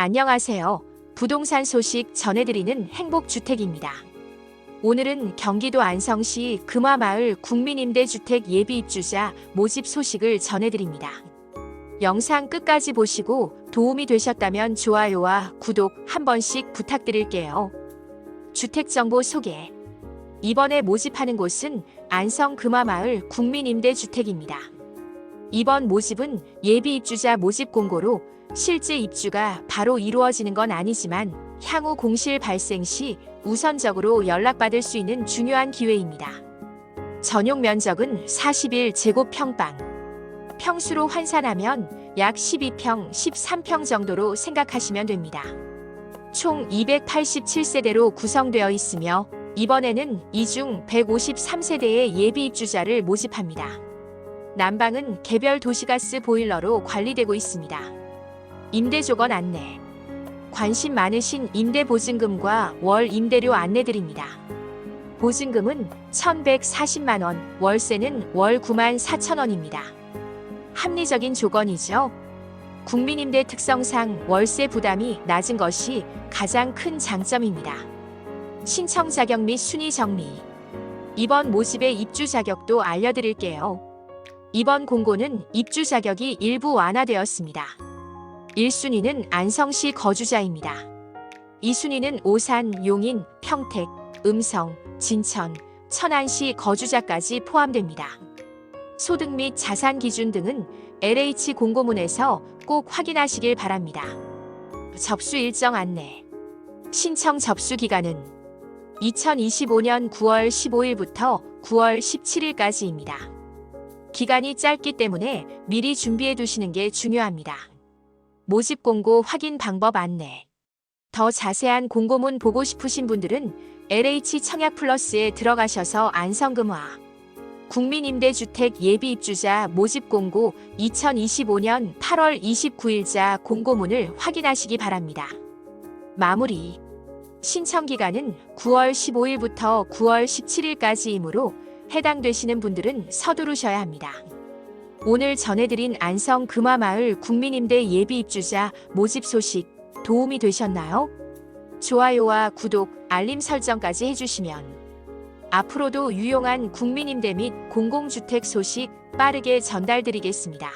안녕하세요. 부동산 소식 전해드리는 행복주택입니다. 오늘은 경기도 안성시 금화마을 국민임대주택 예비입주자 모집 소식을 전해드립니다. 영상 끝까지 보시고 도움이 되셨다면 좋아요와 구독 한 번씩 부탁드릴게요. 주택정보 소개. 이번에 모집하는 곳은 안성 금화마을 국민임대주택입니다. 이번 모집은 예비입주자 모집 공고로 실제 입주가 바로 이루어지는 건 아니지만 향후 공실 발생 시 우선적으로 연락받을 수 있는 중요한 기회입니다. 전용 면적은 41 제곱평방. 평수로 환산하면 약 12평, 13평 정도로 생각하시면 됩니다. 총 287세대로 구성되어 있으며 이번에는 이 중 153세대의 예비 입주자를 모집합니다. 난방은 개별 도시가스 보일러로 관리되고 있습니다. 임대 조건 안내. 관심 많으신 임대 보증금과 월 임대료 안내 드립니다. 보증금은 1,140만 원, 월세는 월 9만 4천 원입니다. 합리적인 조건이죠. 국민임대 특성상 월세 부담이 낮은 것이 가장 큰 장점입니다. 신청 자격 및 순위 정리. 이번 모집의 입주 자격도 알려드릴게요. 이번 공고는 입주 자격이 일부 완화되었습니다. 1순위는 안성시 거주자입니다. 2순위는 오산, 용인, 평택, 음성, 진천, 천안시 거주자까지 포함됩니다. 소득 및 자산 기준 등은 LH 공고문에서 꼭 확인하시길 바랍니다. 접수 일정 안내. 신청 접수 기간은 2025년 9월 15일부터 9월 17일까지입니다. 기간이 짧기 때문에 미리 준비해 두시는 게 중요합니다. 모집 공고 확인 방법 안내. 더 자세한 공고문 보고 싶으신 분들은 LH 청약 플러스에 들어가셔서 안성금화 국민임대주택 예비입주자 모집 공고 2025년 8월 29일자 공고문을 확인하시기 바랍니다. 마무리. 신청 기간은 9월 15일부터 9월 17일까지이므로 해당되시는 분들은 서두르셔야 합니다. 오늘 전해드린 안성 금화마을 국민임대 예비입주자 모집 소식 도움이 되셨나요? 좋아요와 구독, 알림 설정까지 해주시면 앞으로도 유용한 국민임대 및 공공주택 소식 빠르게 전달드리겠습니다.